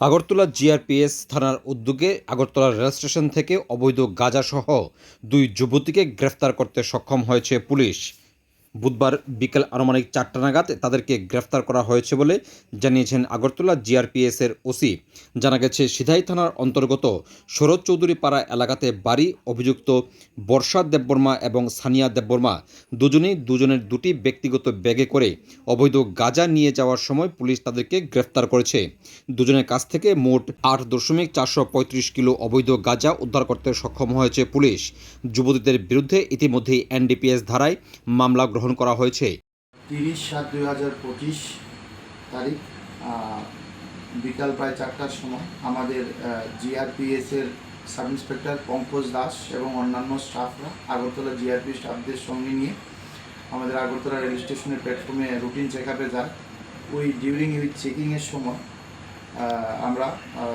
Agartala GRPS থানার উদ্যোগে Agartala rail station থেকে অবৈধ গাঁজাসহ দুই যুবতীকে গ্রেফতার করতে সক্ষম হয়েছে পুলিশ। বুধবার বিকেল আনুমানিক চারটা নাগাদ তাদেরকে গ্রেফতার করা হয়েছে বলে জানিয়েছেন আগরতলা জিআরপিএস এর ওসি। জানা গেছে, সিধাই থানার অন্তর্গত শরৎ চৌধুরী পাড়া এলাকাতে বাড়ি অভিযুক্ত বর্ষা দেববর্মা এবং সানিয়া দেববর্মা দুজনেই দুজনের দুটি ব্যক্তিগত ব্যাগে করে অবৈধ গাঁজা নিয়ে যাওয়ার সময় পুলিশ তাদেরকে গ্রেফতার করেছে। দুজনের কাছ থেকে মোট আট দশমিক চারশো পঁয়ত্রিশ কিলো অবৈধ গাঁজা উদ্ধার করতে সক্ষম হয়েছে পুলিশ। যুবতীদের বিরুদ্ধে ইতিমধ্যেই এনডিপিএস ধারায় মামলা গ্রহণ করা হয়েছে। তিরিশ সাত দুই হাজার পঁচিশ তারিখ বিকাল প্রায় চারটার সময় আমাদের জিআরপিএস এর সাব ইন্সপেক্টর পঙ্কজ দাস এবং অন্যান্য স্টাফরা আগরতলা জিআরপি স্টাফদের সঙ্গে নিয়ে আমাদের আগরতলা রেল স্টেশনের প্ল্যাটফর্মে রুটিন চেক আপে যায়। ওই ডিউরিং উইথ চেকিংয়ের সময় আমরা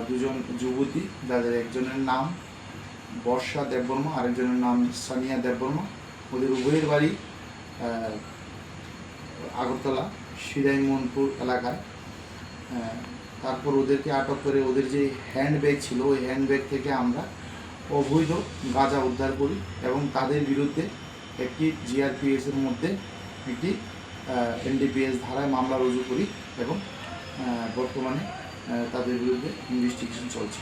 দুজন যুবতী, যাদের একজনের নাম বর্ষা দেববর্মা, আরেকজনের নাম সানিয়া দেববর্মা, ওদের উভয়ের বাড়ি আগরতলা, সিরাইমনপুর এলাকায়। তারপর ওদেরকে আটক করে ওদের যে হ্যান্ডব্যাগ ছিল, ওই হ্যান্ডব্যাগ থেকে আমরা অবৈধ গাঁজা উদ্ধার করি এবং তাদের বিরুদ্ধে একটি জিআরপিএস এর মধ্যে একটি এনডিপিএস ধারায় মামলা রুজু করি এবং বর্তমানে তাদের বিরুদ্ধে ইনভেস্টিগেশন চলছে।